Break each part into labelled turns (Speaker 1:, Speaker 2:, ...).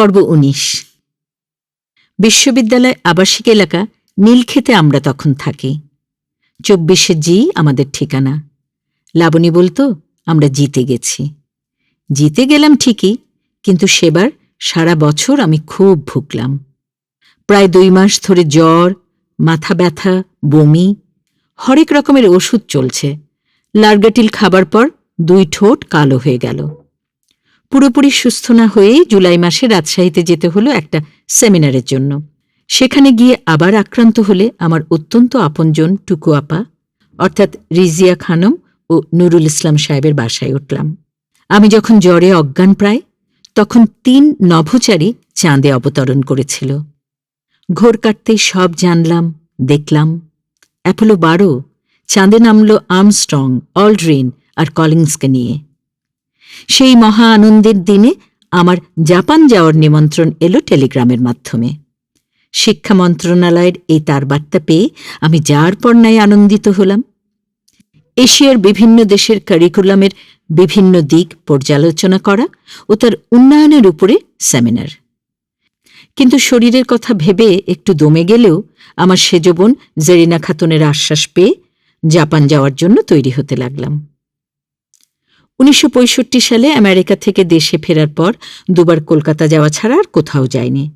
Speaker 1: পর্ব উনিশ। বিশ্ববিদ্যালয় আবাসিক এলাকা নীলক্ষেতে আমরা তখন থাকি। চব্বিশে জি আমাদের ঠিকানা। লাবণী বলতো, আমরা জিতে গেছি। জিতে গেলাম ঠিকই, কিন্তু সেবার সারা বছর আমি খুব ভুগলাম। প্রায় দুই মাস ধরে জ্বর, মাথা ব্যথা, বমি, হরেক রকমের ওষুধ চলছে। লার্গাটিল খাবার পর দুই ঠোঁট কালো হয়ে গেল। পুরোপুরি সুস্থ না হয়েই জুলাই মাসে রাজশাহীতে যেতে হলো একটা সেমিনারের জন্য। সেখানে গিয়ে আবার আক্রান্ত হলে আমার অত্যন্ত আপনজন টুকু আপা, অর্থাৎ রিজিয়া খানম ও নুরুল ইসলাম সাহেবের বাসায় উঠলাম। আমি যখন জ্বরে অজ্ঞান প্রায়, তখন তিন নভোচারী চাঁদে অবতরণ করেছিল। ঘোর কাটতেই সব জানলাম, দেখলাম। অ্যাপোলো বারো, চাঁদে নামল আর্মস্ট্রং, অলড্রিন আর কলিংসকে নিয়ে। সেই মহা আনন্দের দিনে আমার জাপান যাওয়ার নিমন্ত্রণ এলো টেলিগ্রামের মাধ্যমে। শিক্ষা মন্ত্রণালয়ের এই তার বার্তা পেয়ে আমি যার পর নাই আনন্দিত হলাম। এশিয়ার বিভিন্ন দেশের কারিকুলামের বিভিন্ন দিক পর্যালোচনা করা ও তার উন্নয়নের উপরে সেমিনার কিন্তু শরীরের কথা ভেবে একটু দমে গেলেও আমার সেজবন জেরিনা খাতুনের আশ্বাস পেয়ে জাপান যাওয়ার জন্য তৈরি হতে লাগলাম। উনিশশো পঁয়ষট্টি সালে আমেরিকা থেকে দেশে ফেরার পর দুবার কলকাতা যাওয়া ছাড়া আর কোথাও যায়নি।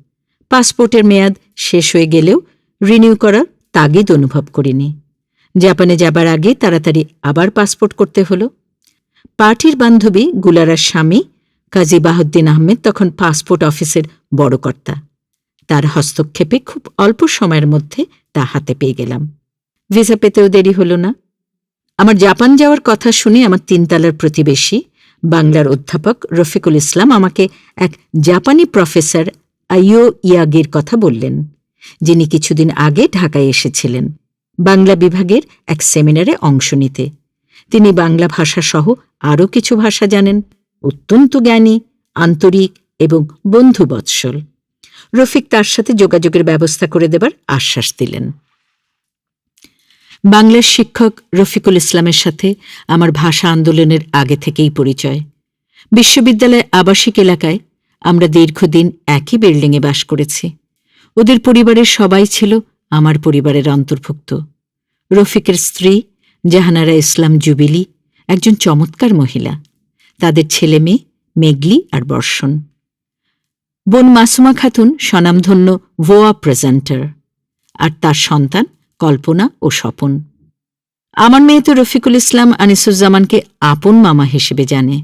Speaker 1: পাসপোর্টের মেয়াদ শেষ হয়ে গেলেও রিনিউ করার তাগিদ অনুভব করিনি। জাপানে যাবার আগে তাড়াতাড়ি আবার পাসপোর্ট করতে হলো। পার্টির বান্ধবী গুলারার স্বামী কাজী বাহুদ্দিন আহমেদ তখন পাসপোর্ট অফিসের বড় কর্তা। তার হস্তক্ষেপে খুব অল্প সময়ের মধ্যে তা হাতে পেয়ে গেলাম। ভিসা পেতেও দেরি হলো না। আমার জাপান যাওয়ার কথা শুনে আমার তিনতলার প্রতিবেশী, বাংলার অধ্যাপক রফিকুল ইসলাম আমাকে এক জাপানি প্রফেসর আইও ইয়াগির কথা বললেন, যিনি কিছুদিন আগে ঢাকায় এসেছিলেন, বাংলা বিভাগের এক সেমিনারে অংশ নিতে। তিনি বাংলা ভাষা সহ আরও কিছু ভাষা জানেন, অত্যন্ত জ্ঞানী, আন্তরিক এবং বন্ধুবৎসল। রফিক তার সাথে যোগাযোগের ব্যবস্থা করে দেবার আশ্বাস দিলেন। বাংলার শিক্ষক রফিকুল ইসলামের সাথে আমার ভাষা আন্দোলনের আগে থেকেই পরিচয়। বিশ্ববিদ্যালয় আবাসিক এলাকায় আমরা দীর্ঘদিন একই বিল্ডিংয়ে বাস করেছি। ওদের পরিবারের সবাই ছিল আমার পরিবারের অন্তর্ভুক্ত। রফিকের স্ত্রী জাহানারা ইসলাম জুবিলি একজন চমৎকার মহিলা। তাদের ছেলে মেয়ে মেগলি আর বর্ষণ। বোন মাসুমা খাতুন স্বনামধন্য ভোয়া প্রেজেন্টার। আর তার সন্তান কল্পনা ও স্বপন। আমার মেয়ে তো রফিকুল ইসলাম আনিসুজ্জামানকে আপন মামা হিসেবে জানে।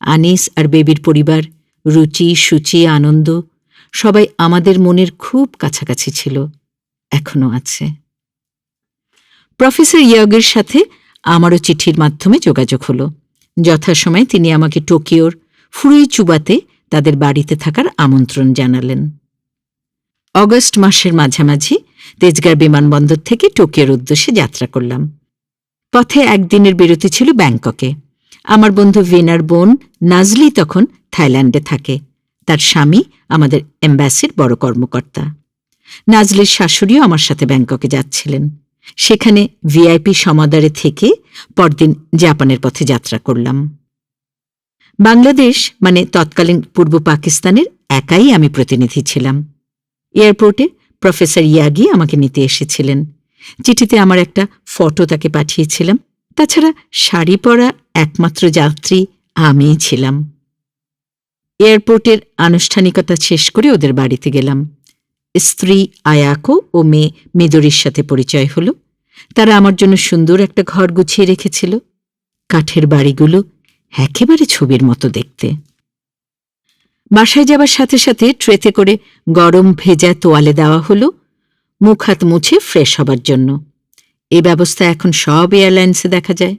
Speaker 1: আনিস আর বেবির পরিবার, রুচি, সুচি, আনন্দ, সবাই আমাদের মনের খুব কাছাকাছি ছিল, এখনও আছে। প্রফেসর ইয়গের সাথে আমারও চিঠির মাধ্যমে যোগাযোগ হলো। যথাসময়ে তিনি আমাকে টোকিওর ফুরুই চুবাতে তাদের বাড়িতে থাকার আমন্ত্রণ জানালেন। অগস্ট মাসের মাঝামাঝি তেজগার বিমানবন্দর থেকে টোকিওর উদ্দেশ্যে যাত্রা করলাম। পথে একদিনের বিরতি ছিল ব্যাংককে। আমার বন্ধু ভিনার বোন নাজলি তখন থাইল্যান্ডে থাকে। তার স্বামী আমাদের এম্বাসির বড় কর্মকর্তা। নাজলির শাশুড়িও আমার সাথে ব্যাংককে যাচ্ছিলেন। সেখানে ভিআইপি সমাদারে থেকে পরদিন জাপানের পথে যাত্রা করলাম। বাংলাদেশ মানে তৎকালীন পূর্ব পাকিস্তানের একাই আমি প্রতিনিধি ছিলাম। এয়ারপোর্টে প্রফেসর ইয়াগি আমাকে নিতে এসেছিলেন। চিঠিতে আমার একটা ফটো তাকে পাঠিয়েছিলাম। তাছাড়া শাড়ি পরা একমাত্র যাত্রী আমিই ছিলাম। এয়ারপোর্টের আনুষ্ঠানিকতা শেষ করে ওদের বাড়িতে গেলাম। স্ত্রী আয়াকো ও মেয়ে মেদরির সাথে পরিচয় হল। তারা আমার জন্য সুন্দর একটা ঘর গুছিয়ে রেখেছিল। কাঠের বাড়িগুলো একেবারে ছবির মতো দেখতে। বাসায় যাবার সাথে সাথে ট্রেতে করে গরম ভেজা তোয়ালে দেওয়া হলো। মুখ হাত মুছে ফ্রেশ হবার জন্য। এ ব্যবস্থা এখন সব এয়ারলাইন্সে দেখা যায়।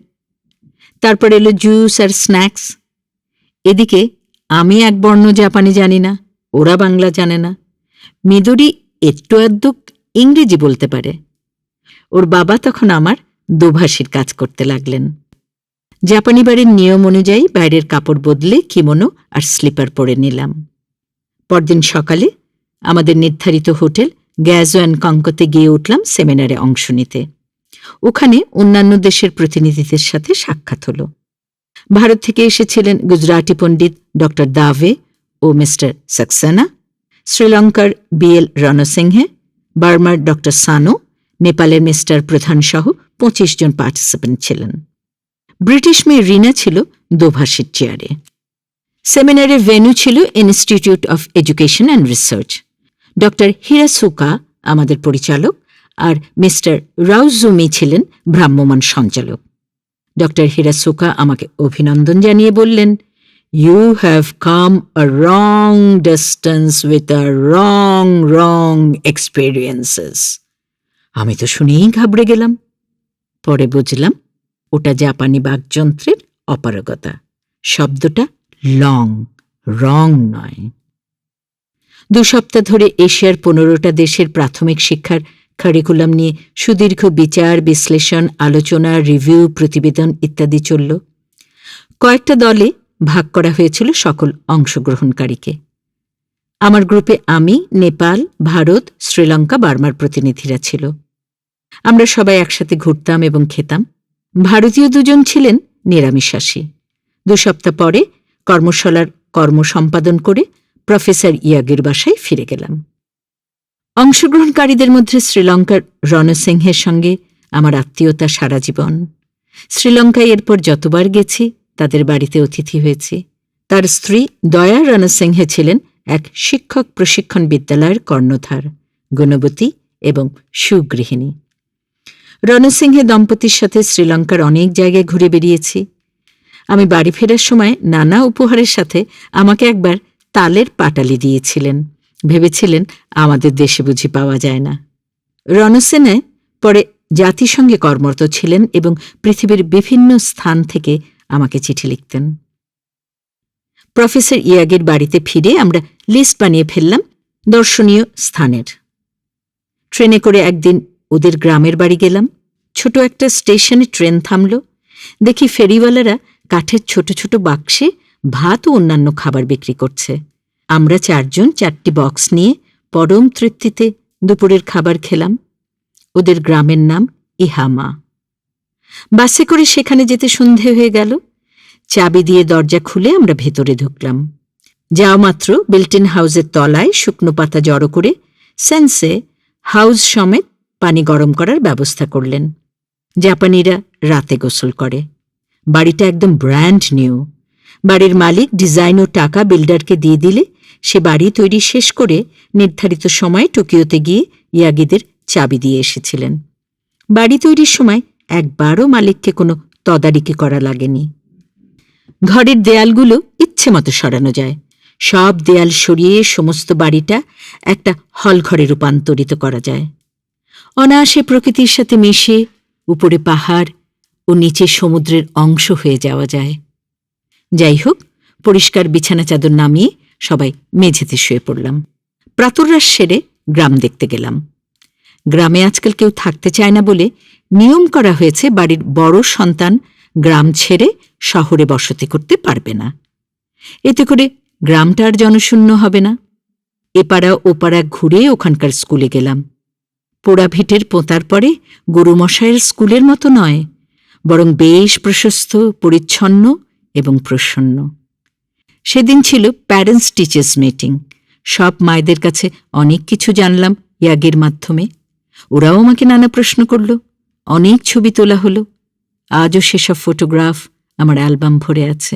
Speaker 1: তারপর এলো জুস আর স্ন্যাক্স। এদিকে আমি এক বর্ণ জাপানি জানি না, ওরা বাংলা জানে না। মিদুরি একটু আধটুক ইংরেজি বলতে পারে। ওর বাবা তখন আমার দোভাষীর কাজ করতে লাগলেন। জাপানি বাড়ির নিয়ম অনুযায়ী বাইরের কাপড় বদলে কিমোনো আর স্লিপার পরে নিলাম। পরদিন সকালে আমাদের নির্ধারিত হোটেল গ্যাজো অ্যান্ড কঙ্কতে গিয়ে উঠলাম সেমিনারে অংশ নিতে। ওখানে অন্যান্য দেশের প্রতিনিধিদের সাথে সাক্ষাৎ হল। ভারত থেকে এসেছিলেন গুজরাটি পণ্ডিত ড দাভে ও মিস্টার সাক্সেনা, শ্রীলঙ্কার বিএল রণসিংহে, বার্মার ডক্টর সানো, নেপালের মিস্টার প্রধান সহ পঁচিশ জন পার্টিসিপেন্ট ছিলেন। ব্রিটিশ মেয়ে রিনা ছিল দোভাষীর চেয়ারে। সেমিনারের ভেন্যু ছিল institute of education and research. Doctor Hirasuka আমাদের পরিচালক আর মিস্টার রাউজুমি ছিলেন ভ্রাম্যমান সঞ্চালক। ডক্টর হিরাসুকা আমাকে অভিনন্দন জানিয়ে বললেন you have come a long distance with a long long experiences আমি তো শুনেই ঘাবড়ে গেলাম। পরে বুঝলাম ওটা জাপানি বাকযন্ত্রের অপারগতা। শব্দটা লং, রং নয়। দু সপ্তাহ ধরে এশিয়ার পনেরোটা দেশের প্রাথমিক শিক্ষার কারিকুলাম নিয়ে সুদীর্ঘ বিচার, বিশ্লেষণ, আলোচনা রিভিউ প্রতিবেদন ইত্যাদি চলল। কয়েকটা দলে ভাগ করা হয়েছিল সকল অংশগ্রহণকারীকে। আমার গ্রুপে আমি, নেপাল, ভারত, শ্রীলঙ্কা, বার্মার প্রতিনিধিরা ছিল। আমরা সবাই একসাথে ঘুরতাম এবং খেতাম। ভারতীয় দুজন ছিলেন নিরামিষাসী দু সপ্তাহ পরে কর্মশালার কর্ম সম্পাদন করে প্রফেসর ইয়াগের বাসায় ফিরে গেলাম। অংশগ্রহণকারীদের মধ্যে শ্রীলঙ্কার রণসিংহের সঙ্গে আমার আত্মীয়তা সারা জীবন। শ্রীলঙ্কায় এরপর যতবার গেছি, তাদের বাড়িতে অতিথি হয়েছি। তার স্ত্রী দয়া রণসিংহে ছিলেন এক শিক্ষক প্রশিক্ষণ বিদ্যালয়ের কর্ণধার, গুণবতী এবং সুগৃহিণী। রণসিংহে দম্পতির সাথে শ্রীলঙ্কার অনেক জায়গায় ঘুরে বেরিয়েছি আমি বাড়ি ফেরার সময় নানা উপহারের সাথে আমাকে একবার তালের পাটালি দিয়েছিলেন। ভেবেছিলেন আমাদের দেশে বুঝি পাওয়া যায় না। রণসেনে পরে জাতিসংঘে কর্মরত ছিলেন এবং পৃথিবীর বিভিন্ন স্থান থেকে আমাকে চিঠি লিখতেন। প্রফেসর ইয়াগের বাড়িতে ফিরে আমরা লিস্ট বানিয়ে ফেললাম দর্শনীয় স্থানের। ট্রেনে করে একদিন ওদের গ্রামের বাড়ি গেলাম। ছোট একটা স্টেশনে ট্রেন থামল। দেখি ফেরিওয়ালারা কাঠের ছোট ছোট বাক্সে ভাত ও অন্যান্য খাবার বিক্রি করছে। আমরা চারজন চারটি বক্স নিয়ে পরম তৃপ্তিতে দুপুরের খাবার খেলাম। ওদের গ্রামের নাম ইহামা। বাসে করে সেখানে যেতে সন্ধে হয়ে গেল। চাবি দিয়ে দরজা খুলে আমরা ভেতরে ঢুকলাম। যাওয়া মাত্র বিল্টিন হাউসের তলায় শুকনো পাতা জড়ো করে সেন্সে হাউস সমেত পানি গরম করার ব্যবস্থা করলেন। জাপানিরা রাতে গোসল করে। বাড়িটা একদম ব্র্যান্ড নিউ। বাড়ির মালিক ডিজাইন ও টাকা বিল্ডারকে দিয়ে দিলে সে বাড়ি তৈরি শেষ করে নির্ধারিত সময়ে টোকিওতে গিয়ে ইয়াগিদের চাবি দিয়ে এসেছিলেন। বাড়ি তৈরির সময় একবারও মালিককে কোনো তদারকি করা লাগেনি। ঘরের দেয়ালগুলো ইচ্ছে মতো সরানো যায়। সব দেয়াল সরিয়ে সমস্ত বাড়িটা একটা হলঘরে রূপান্তরিত করা যায়। অনায়াসে প্রকৃতির সাথে মিশে উপরে পাহাড় ও নিচে সমুদ্রের অংশ হয়ে যাওয়া যায়। যাই হোক, পরিষ্কার বিছানা চাদর নামিয়ে সবাই মেঝেতে শুয়ে পড়লাম। প্রাতরাস সেরে গ্রাম দেখতে গেলাম। গ্রামে আজকাল কেউ থাকতে চায় না বলে নিয়ম করা হয়েছে বাড়ির বড় সন্তান গ্রাম ছেড়ে শহরে বসতি করতে পারবে না। এতে করে গ্রামটা আর জনশূন্য হবে না। এপাড়া ওপাড়া ঘুরে ওখানকার স্কুলে গেলাম। পোড়া ভিটের পোঁতার পরে গুরুমশায়ের স্কুলের মতো নয়, বরং বেশ প্রশস্ত, পরিচ্ছন্ন এবং প্রসন্ন। সেদিন ছিল প্যারেন্টস টিচার্স মিটিং। সব মায়েদের কাছে অনেক কিছু জানলাম ইয়াগের মাধ্যমে। ওরাও আমাকে নানা প্রশ্ন করল, অনেক ছবি তোলা হলো। আজও সেসব ফটোগ্রাফ আমার অ্যালবাম ভরে আছে।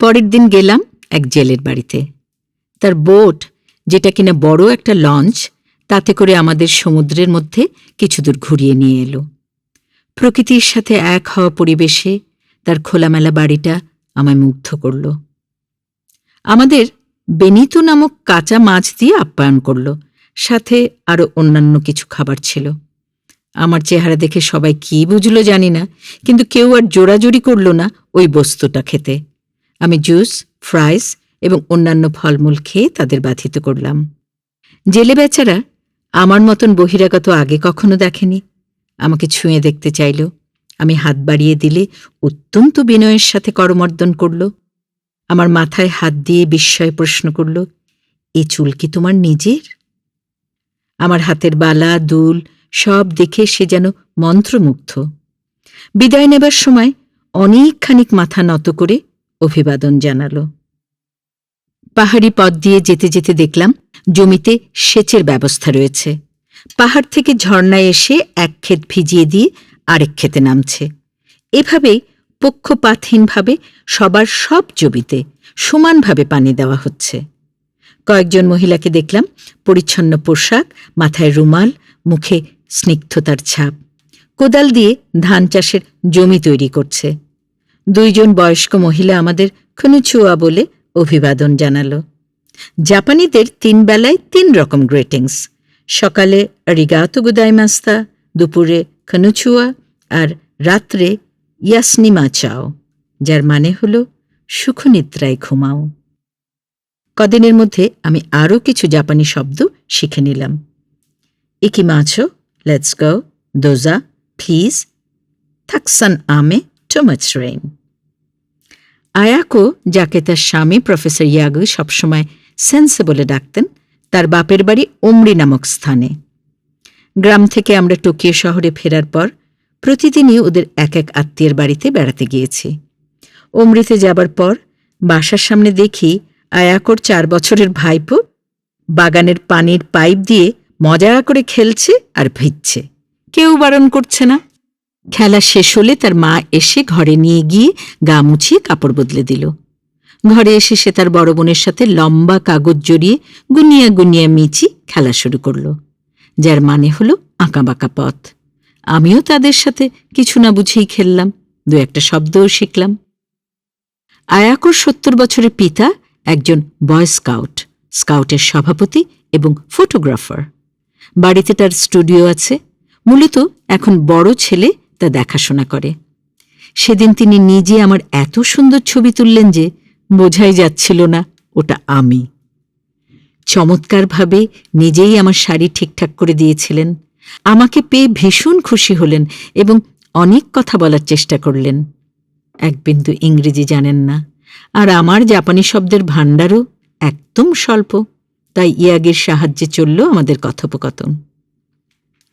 Speaker 1: পরের দিন গেলাম এক জেলের বাড়িতে। তার বোট, যেটা কিনা বড় একটা লঞ্চ তাতে করে আমাদের সমুদ্রের মধ্যে কিছু দূর ঘুরিয়ে নিয়ে এলো। প্রকৃতির সাথে এক হওয়া পরিবেশে তার খোলামেলা বাড়িটা আমায় মুগ্ধ করল। আমাদের বেনিতু নামক কাঁচা মাছ দিয়ে আপ্যায়ন করল, সাথে আরও অন্যান্য কিছু খাবার ছিল। আমার চেহারা দেখে সবাই কি বুঝলো জানি না, কিন্তু কেউ আর জোরাজোরি করল না ওই বস্তুটা খেতে। আমি জুস, ফ্রাইস এবং অন্যান্য ফলমূল খেয়ে তাদের বাধিত করলাম। জেলে বেচারা আমার মতন বহিরাগত আগে কখনো দেখেনি। আমাকে ছুঁয়ে দেখতে চাইল। আমি হাত বাড়িয়ে দিলে অত্যন্ত বিনয়ের সাথে করমর্দন করল। আমার মাথায় হাত দিয়ে বিস্ময়ে প্রশ্ন করল, এ চুল কি তোমার নিজের? আমার হাতের বালা, দুল সব দেখে সে যেন মন্ত্রমুগ্ধ। বিদায় নেবার সময় অনেকখানিক মাথা নত করে অভিবাদন জানালো। পাহাড়ি পথ দিয়ে যেতে যেতে দেখলাম জমিতে সেচের ব্যবস্থা রয়েছে। পাহাড় থেকে ঝর্ণায় এসে এক ক্ষেত ভিজিয়ে দিয়ে আরেক ক্ষেতে নামছে। এভাবেই পক্ষপাতহীনভাবে সবার সব জমিতে সমানভাবে পানি দেওয়া হচ্ছে। কয়েকজন মহিলাকে দেখলাম পরিচ্ছন্ন পোশাক, মাথায় রুমাল, মুখে স্নিগ্ধতার ছাপ। কোদাল দিয়ে ধান চাষের জমি তৈরি করছে। দুইজন বয়স্ক মহিলা আমাদের খুনুচুয়া বলে অভিবাদন জানালো। জাপানিদের তিন বেলায় তিন রকম গ্রেটিংস সকালে রিগাতো গুদাইমাস্তা দুপুরে খনুচুয়া আর রাত্রে ইয়াসনিমা চাও যার মানে হল সুখনিদ্রায় ঘুমাও। কদিনের মধ্যে আমি আরও কিছু জাপানি শব্দ শিখে নিলাম। ইকিমাছো লেটস গো দোজা প্লিজ থাকসান আমে টু মাচ রেইন আয়াকো, যাকে তার স্বামী প্রফেসর ইয়াগু সবসময় সেন্সে বলে ডাকতেন, তার বাপের বাড়ি ওমরি নামক স্থানে। গ্রাম থেকে আমরা টোকিও শহরে ফেরার পর প্রতিদিনই ওদের এক এক আত্মীয়ের বাড়িতে বেড়াতে গিয়েছি। ওমরিতে যাবার পর বাসার সামনে দেখি আয়াকোর চার বছরের ভাইপো বাগানের পানির পাইপ দিয়ে মজা করে খেলছে আর ভিজছে। কেউ বারণ করছে না। খেলা শেষ হলে তার মা এসে ঘরে নিয়ে গিয়ে গা মুছিয়ে কাপড় বদলে দিল। ঘরে এসে সে তার বড় বোনের সাথে লম্বা কাগজ জড়িয়ে গুনিয়া গুনিয়া মিচি খেলা শুরু করল, যার মানে হলো আঁকাবাঁকা পথ। আমিও তাদের সাথে কিছু না বুঝেই খেললাম, দু একটা শব্দও শিখলাম। আয়াকর সত্তর বছরের পিতা একজন বয় স্কাউট, স্কাউটের সভাপতি এবং ফটোগ্রাফার। বাড়িতে তার স্টুডিও আছে, মূলত এখন বড় ছেলে তা দেখাশোনা করে। সেদিন তিনি নিজে আমার এত সুন্দর ছবি তুললেন যে বোঝাই যাচ্ছিল না ওটা আমি। চমৎকারভাবে নিজেই আমার শাড়ি ঠিকঠাক করে দিয়েছিলেন। আমাকে পেয়ে ভীষণ খুশি হলেন এবং অনেক কথা বলার চেষ্টা করলেন। এক বিন্দু ইংরেজি জানেন না। আর আমার জাপানি শব্দের ভাণ্ডারও একদম স্বল্প। তাই ইয়াগের সাহায্যে চলল আমাদের কথোপকথন।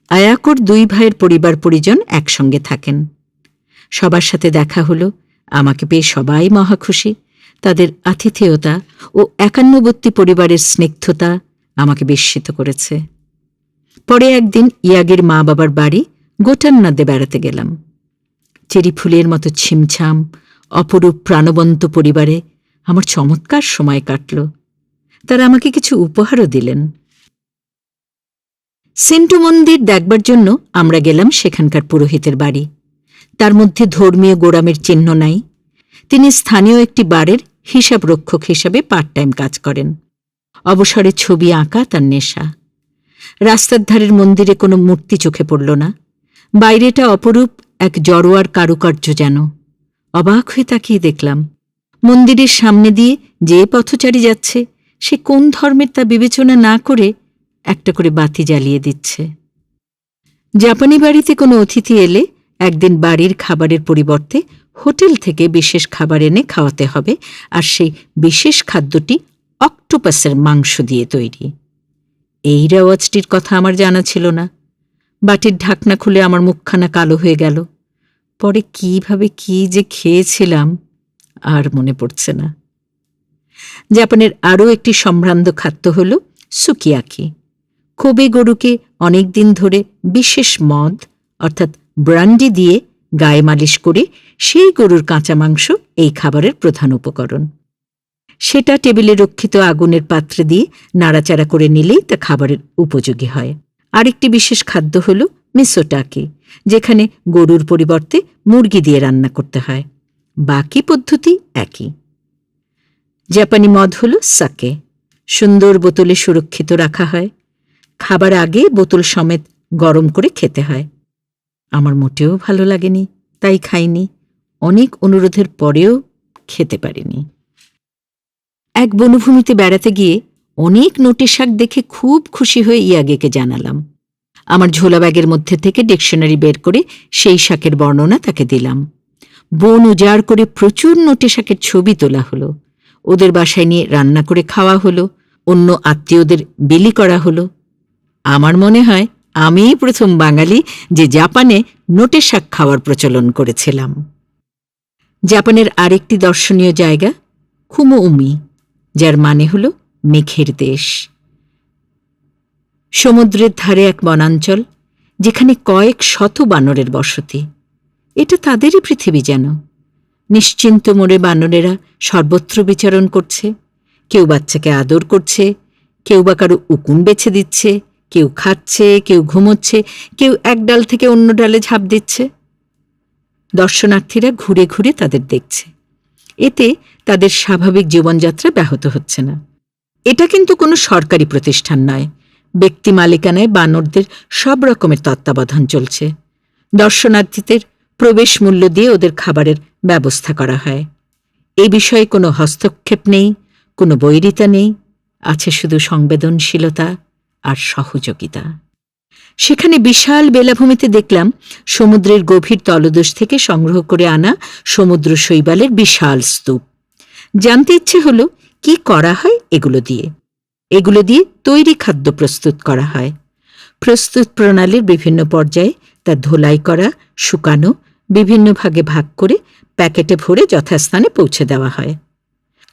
Speaker 1: আয়াকর দুই ভাইয়ের পরিবার পরিজন একসঙ্গে থাকেন। সবার সাথে দেখা হলো, আমাকে পেয়ে সবাই মহা খুশি। তাদের আতিথেয়তা ও একান্নবর্তী পরিবারের স্নিগ্ধতা আমাকে বিস্মিত করেছে। পরে একদিন ইয়াগের মা বাবার বাড়ি গোটান্নাদে বেড়াতে গেলাম। চেরি ফুলের মতো ছিমছাম, অপরূপ প্রাণবন্ত পরিবারে আমার চমৎকার সময় কাটল। তারা আমাকে কিছু উপহারও দিলেন। সেন্টু মন্দির দেখবার জন্য আমরা গেলাম সেখানকার পুরোহিতের বাড়ি। তার মধ্যে ধর্মীয় গোড়ামের চিহ্ন নাই। তিনি স্থানীয় একটি বারের হিসাব রক্ষক হিসাবে পার্ট টাইম কাজ করেন। অবসরে ছবি আঁকা তার নেশা। রাস্তার ধারের মন্দিরে কোনো মূর্তি চোখে পড়ল না। বাইরেটা অপরূপ, এক জড়োয়ার কারুকার্য যেন। অবাক হয়ে তাকিয়ে দেখলাম, মন্দিরের সামনে দিয়ে যে পথচারী যাচ্ছে, সে কোন ধর্মের তা বিবেচনা না করে একটা করে বাতি জ্বালিয়ে দিচ্ছে। জাপানি বাড়িতে কোনো অতিথি এলে একদিন বাড়ির খাবারের পরিবর্তে হোটেল থেকে বিশেষ খাবার এনে খাওয়াতে হবে আর সেই বিশেষ খাদ্যটি অক্টোপাসের মাংস দিয়ে তৈরি। এই রেওয়াজটির কথা আমার জানা ছিল না। বাটির ঢাকনা খুলে আমার মুখখানা কালো হয়ে গেল। পরে কীভাবে কি যে খেয়েছিলাম আর মনে পড়ছে না। জাপানের আরও একটি সম্ভ্রান্ত খাদ্য হল সুকিয়াকি। কোবে গরুকে অনেক দিন ধরে বিশেষ মদ, অর্থাৎ ব্রান্ডি দিয়ে গায়ে মালিশ করে সেই গরুর কাঁচা মাংস এই খাবারের প্রধান উপকরণ। সেটা টেবিলে রক্ষিত আগুনের পাত্রে দিয়ে নাড়াচাড়া করে নিলেই তা খাবারের উপযোগী হয়। আরেকটি বিশেষ খাদ্য হল মিসোটাকি যেখানে গরুর পরিবর্তে মুরগি দিয়ে রান্না করতে হয়। বাকি পদ্ধতি একই। জাপানি মদ হল সাকে, সুন্দর বোতলে সুরক্ষিত রাখা হয়। খাবার আগে বোতল সমেত গরম করে খেতে হয়। আমার মোটেও ভালো লাগেনি, তাই খাইনি। অনেক অনুরোধের পরেও খেতে পারিনি। এক বনভূমিতে বেড়াতে গিয়ে অনেক নোটে শাক দেখে খুব খুশি হয়ে ইয়াগেকে জানালাম। আমার ঝোলা ব্যাগের মধ্যে থেকে ডিকশনারি বের করে সেই শাকের বর্ণনা তাকে দিলাম। বন উজাড় করে প্রচুর নোটে শাকের ছবি তোলা হলো। ওদের বাসায় নিয়ে রান্না করে খাওয়া হলো। অন্য আত্মীয়দের বিলি করা হলো। আমার মনে হয় আমিই প্রথম বাঙালি যে জাপানে নোটে শাক খাওয়ার প্রচলন করেছিলাম। জাপানের আরেকটি দর্শনীয় জায়গা খুমো উমি যার মানে হল মেঘের দেশ। সমুদ্রের ধারে এক বনাঞ্চল, যেখানে কয়েক শত বানরের বসতি। এটা তাদেরই পৃথিবী যেন। নিশ্চিন্ত মোড়ে বানরেরা সর্বত্র বিচরণ করছে, কেউ বাচ্চাকে আদর করছে, কেউ বা কারও উকুন বেছে দিচ্ছে কেউ খাচ্ছে, কেউ ঘুমোচ্ছে, কেউ এক ডাল থেকে অন্য ডালে ঝাঁপ দিচ্ছে। দর্শনার্থীরা ঘুরে ঘুরে তাদের দেখছে। এতে তাদের স্বাভাবিক জীবনযাত্রা ব্যাহত হচ্ছে না। এটা কিন্তু কোনো সরকারি প্রতিষ্ঠান নয়। ব্যক্তি মালিকানায় বানরদের সব রকমের তত্ত্বাবধান চলছে। দর্শনার্থীদের প্রবেশ মূল্য দিয়ে ওদের খাবারের ব্যবস্থা করা হয়। এ বিষয়ে কোনো হস্তক্ষেপ নেই, কোনো বৈরিতা নেই, আছে শুধু সংবেদনশীলতা। আর সহযোগিতা। সেখানে বিশাল বেলাভূমিতে দেখলাম সমুদ্রের গভীর তলদেশ থেকে সংগ্রহ করে আনা সমুদ্র শৈবালের বিশাল স্তূপ। জানতে ইচ্ছে হলো, কি করা হয় এগুলো দিয়ে? এগুলো দিয়ে তৈরি খাদ্য প্রস্তুত করা হয়। প্রস্তুত প্রণালীর বিভিন্ন পর্যায়ে তা ধোলাই করা, শুকানো, বিভিন্ন ভাগে ভাগ করে প্যাকেটে ভরে যথাস্থানে পৌঁছে দেওয়া হয়।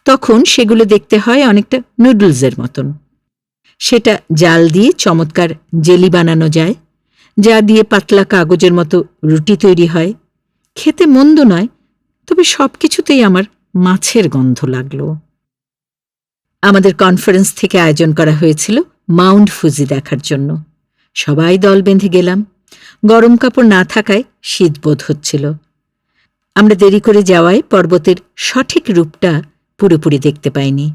Speaker 1: তখন সেগুলো দেখতে হয় অনেকটা নুডলসের মতন। সেটা জাল দিয়ে চমৎকার জেলি বানানো যায়, যা দিয়ে পাতলা কাগজের মতো রুটি তৈরি হয়। খেতে মন্দ নয়, তবে সব কিছুতেই আমার মাছের গন্ধ লাগল। আমাদের কনফারেন্স থেকে আয়োজন করা হয়েছিল মাউন্ট ফুজি দেখার জন্য। সবাই দল বেঁধে গেলাম। গরম কাপড় না থাকায় শীত বোধ হচ্ছিল। আমরা দেরি করে যাওয়ায় পর্বতের সঠিক রূপটা পুরোপুরি দেখতে পাইনি।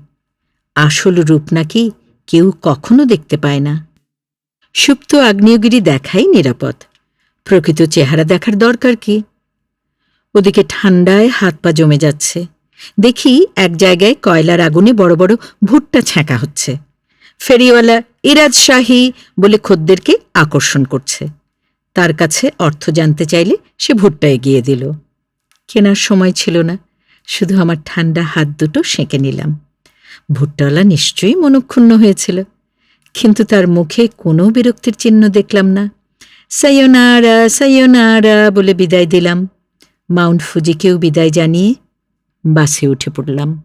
Speaker 1: আসল রূপ নাকি কেউ কখনো দেখতে পায় না। সুপ্ত আগ্নেয়গিরি দেখাই নিরাপদ। প্রকৃত চেহারা দেখার দরকার কি? ওদিকে ঠান্ডায় হাত পা জমে যাচ্ছে। দেখি এক জায়গায় কয়লার আগুনে বড় বড় ভুট্টা ছ্যাঁকা হচ্ছে। ফেরিওয়ালা ইরাজ শাহী বলে খদ্দেরকে আকর্ষণ করছে। তার কাছে অর্থ জানতে চাইলে সে ভুট্টা এগিয়ে দিল। কেনার সময় ছিল না। শুধু আমার ঠান্ডা হাত দুটো সেঁকে নিলাম। ভুট্টাওয়ালা নিশ্চয়ই মনক্ষুণ্ণ হয়েছিল। কিন্তু তার মুখে কোনো বিরক্তির চিহ্ন দেখলাম না। সায়োনারা সায়োনারা বলে বিদায় দিলাম। মাউন্ট ফুজিকেও বিদায় জানিয়ে বাসে উঠে পড়লাম।